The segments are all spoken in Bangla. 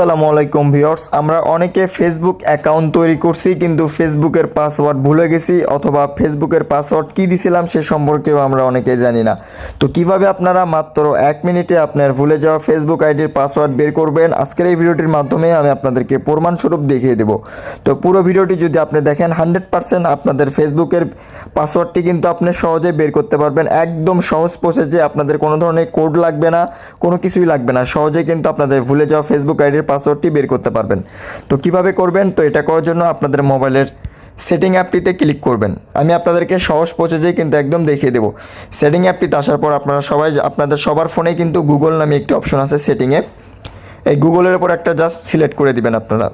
আসসালামু আলাইকুম ভিউয়ার্স, আমরা অনেকে ফেসবুক অ্যাকাউন্ট তৈরি করছি, কিন্তু ফেসবুকের পাসওয়ার্ড ভুলে গেছি, অথবা ফেসবুকের পাসওয়ার্ড কি দিছিলাম সে সম্পর্কেও আমরা অনেকে জানি না। তো কীভাবে আপনারা মাত্র এক মিনিটে আপনার ভুলে যাওয়া ফেসবুক আইডির পাসওয়ার্ড বের করবেন, আজকের এই ভিডিওটির মাধ্যমে আমি আপনাদেরকে প্রমাণস্বরূপ দেখিয়ে দেব। তো পুরো ভিডিওটি যদি আপনি দেখেন হান্ড্রেড পার্সেন্ট আপনাদের ফেসবুকের পাসওয়ার্ডটি কিন্তু আপনি সহজে বের করতে পারবেন, একদম সহজ প্রসেসে আপনাদের কোনো ধরনের কোড লাগবে না, কোনো কিছুই লাগবে না সহজে কিন্তু আপনাদের ভুলে যাওয়া ফেসবুক আইডির পাসওয়ার্ডটি বের করতে পারবেন। তো কীভাবে করবেন? তো এটা করার জন্য আপনাদের মোবাইলের সেটিং অ্যাপটিতে ক্লিক করবেন। আমি আপনাদেরকে সহজ প্রসেসেই কিন্তু একদম দেখিয়ে দেবো। সেটিং অ্যাপটিতে আসার পর আপনারা সবাই আপনাদের সবার ফোনে কিন্তু গুগল নামে একটি অপশন আছে সেটিংয়ে। এই গুগলের উপর একটা জাস্ট সিলেক্ট করে দিবেন আপনারা।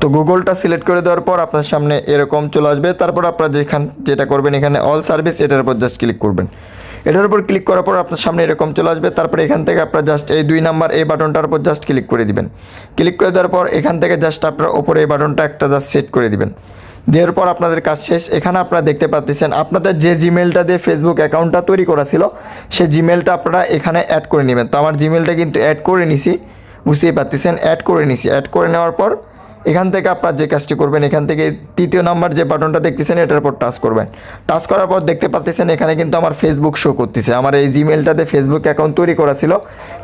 তো গুগলটা সিলেক্ট করে দেওয়ার পর আপনার সামনে এরকম চলে আসবে। তারপর আপনারা যেখান যেটা করবেন এখানে অল সার্ভিস এটার উপর জাস্ট ক্লিক করবেন। এটার উপর ক্লিক করার পর আপনার সামনে এরকম চলে আসবে। তারপরে এখান থেকে আপনারা জাস্ট এই দুই নাম্বার এই বাটনটার উপর জাস্ট ক্লিক করে দিবেন। ক্লিক করে দেওয়ার পর এখান থেকে জাস্ট আপনার ওপরে এই বাটনটা একটা জাস্ট সেট করে দিবেন। দেওয়ার পর আপনাদের কাজ শেষ। এখানে আপনারা দেখতে পাচ্ছেন আপনাদের যে জিমেলটা দিয়ে ফেসবুক অ্যাকাউন্টটা তৈরি করা ছিল, সেই জিমেলটা আপনারা এখানে অ্যাড করে নেবেন। তো আমার জিমেলটা কিন্তু অ্যাড করে নিছি, বুঝতেই পারতেছেন অ্যাড করে নিছি। অ্যাড করে নেওয়ার পর এখান থেকে আপনার যে কাজটি করবেন, এখান থেকে তৃতীয় নাম্বার যে বাটনটা দেখতেছেন, এটার উপর টাচ করবেন। টাচ করার পর দেখতে পাচ্ছেন এখানে কিন্তু আমার ফেসবুক শো করতেছে। আমার এই জিমেলটাতে ফেসবুক অ্যাকাউন্ট তৈরি করা ছিল।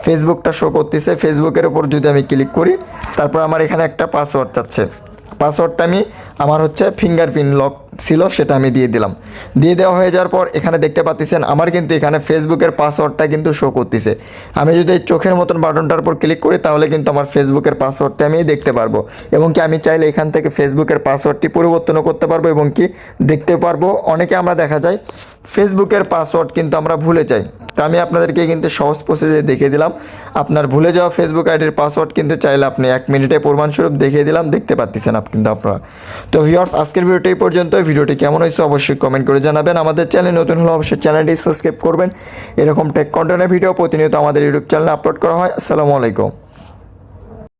ফেসবুকটা শো করতেছে। ফেসবুকের ওপর যদি আমি ক্লিক করি, তারপর আমার এখানে একটা পাসওয়ার্ড চাচ্ছে পাসওয়ার্ডটা আমি, আমার হচ্ছে ফিঙ্গারপ্রিন্ট লক ছিল, সেটা আমি দিয়ে দিলাম। দিয়ে দেওয়া হয়ে যাওয়ার পর এখানে দেখতে পাচ্ছেন, আমার কিন্তু এখানে ফেসবুকের পাসওয়ার্ডটা কিন্তু শো করতেছে। আমি যদি এই চোখের মতন বাটনটার উপর ক্লিক করি, তাহলে কিন্তু আমার ফেসবুকের পাসওয়ার্ডটা আমি দেখতে পারব। এবং কি আমি চাইলে এখান থেকে ফেসবুকের পাসওয়ার্ডটি পরিবর্তনও করতে পারব এবং কি দেখতে পারব। অনেকে আমরা দেখা যায় ফেসবুকের পাসওয়ার্ড কিন্তু আমরা ভুলে যাই। তো আমি আপনাদেরকে কিন্তু সহজ প্রসেসে দেখিয়ে দিলাম। আপনার ভুলে যাওয়া ফেসবুক আইডির পাসওয়ার্ড কিন্তু চাইলে আপনি এক মিনিটে প্রমাণস্বরূপ দেখিয়ে দিলাম, দেখতে পাচ্ছেন আপনি কিন্তু আপনারা। তো ভিউয়ার্স আজকের ভিডিওটি এই পর্যন্ত ভিডিওটি কেমন হয়েছে অবশ্যই কমেন্ট করে জানাবেন। আমাদের চ্যানেল নতুন হলে অবশ্যই চ্যানেলটি সাবস্ক্রাইব করবেন। এরকম টেক কন্টেন্টের ভিডিও প্রতিনিয়ত আমাদের ইউটিউব চ্যানেলে আপলোড করা হয়। আসসালামু আলাইকুম।